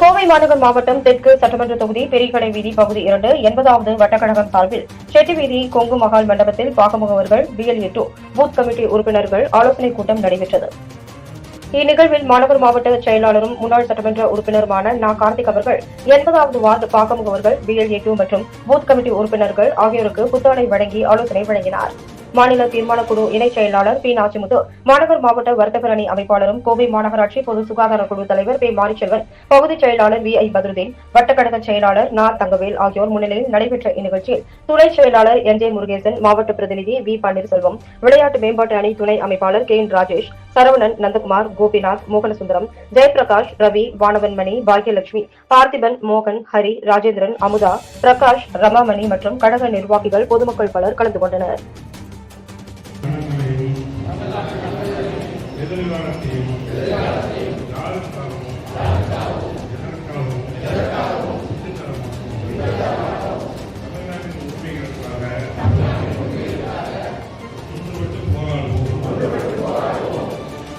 கோவை மாநகர் மாவட்டம் தெற்கு சட்டமன்ற தொகுதி பெரியகடை வீதி பகுதி இரண்டு எண்பதாவது வட்டக்கழகம் சார்பில் செட்டி வீதி கொங்கு மகால் மண்டபத்தில் பாகமுகவர்கள் பிஎல்ஏ டூ பூத் கமிட்டி உறுப்பினர்கள் ஆலோசனைக் கூட்டம் நடைபெற்றது. இந்நிகழ்வில் மாநகர் மாவட்ட செயலாளரும் முன்னாள் சட்டமன்ற உறுப்பினருமான நா. கார்த்திக் அவர்கள் எண்பதாவது வார்டு பாகமுகவர்கள் பிஎல்ஏ டூ மற்றும் பூத் கமிட்டி உறுப்பினர்கள் ஆகியோருக்கு புத்தாடை வழங்கி ஆலோசனை வழங்கினார். மாநில தீர்மானக்குழு இணைச் செயலாளர் பி நாச்சிமுத்து மாநகர் மாவட்ட வர்த்தகரணி அணி அமைப்பாளரும் கோவை மாநகராட்சி பொது சுகாதார குழு தலைவர் பி மாரிச்செல்வன் பகுதிச் செயலாளர் வி ஐ பத்ருதீன் வட்டக்கழக செயலாளர் நா தங்கவேல் ஆகியோர் முன்னிலையில் நடைபெற்ற இந்நிகழ்ச்சியில் துணை செயலாளர் என் ஜே முருகேசன் மாவட்ட பிரதிநிதி வி பன்னீர்செல்வம் விளையாட்டு மேம்பாட்டு அணி துணை அமைப்பாளர் கே என் ராஜேஷ் சரவணன் நந்தகுமார் கோபிநாத் மோகனசுந்தரம் ஜெயபிரகாஷ் ரவி வானவன்மணி பாக்யலட்சுமி பார்த்திபன் மோகன் ஹரி ராஜேந்திரன் அமுதா பிரகாஷ் ரமாமணி மற்றும் கழக நிர்வாகிகள் பொதுமக்கள் பலர் கலந்து கொண்டனர். எதிர்காலத்தையும் யாருக்காகவும் எதற்காகவும் தமிழ்நாட்டின் உரிமைகளுக்காக ஒன்றுபட்டு போராடுவோம்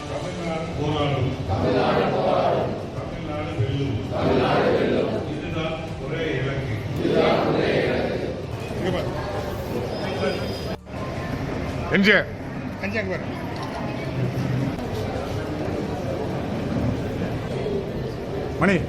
தமிழ்நாடு போராடும் தமிழ்நாடு வெல்லும் இதுதான் ஒரே இலக்கு இங்க பாரு. எம்ஜிஆர் அஞ்சாங்க Money.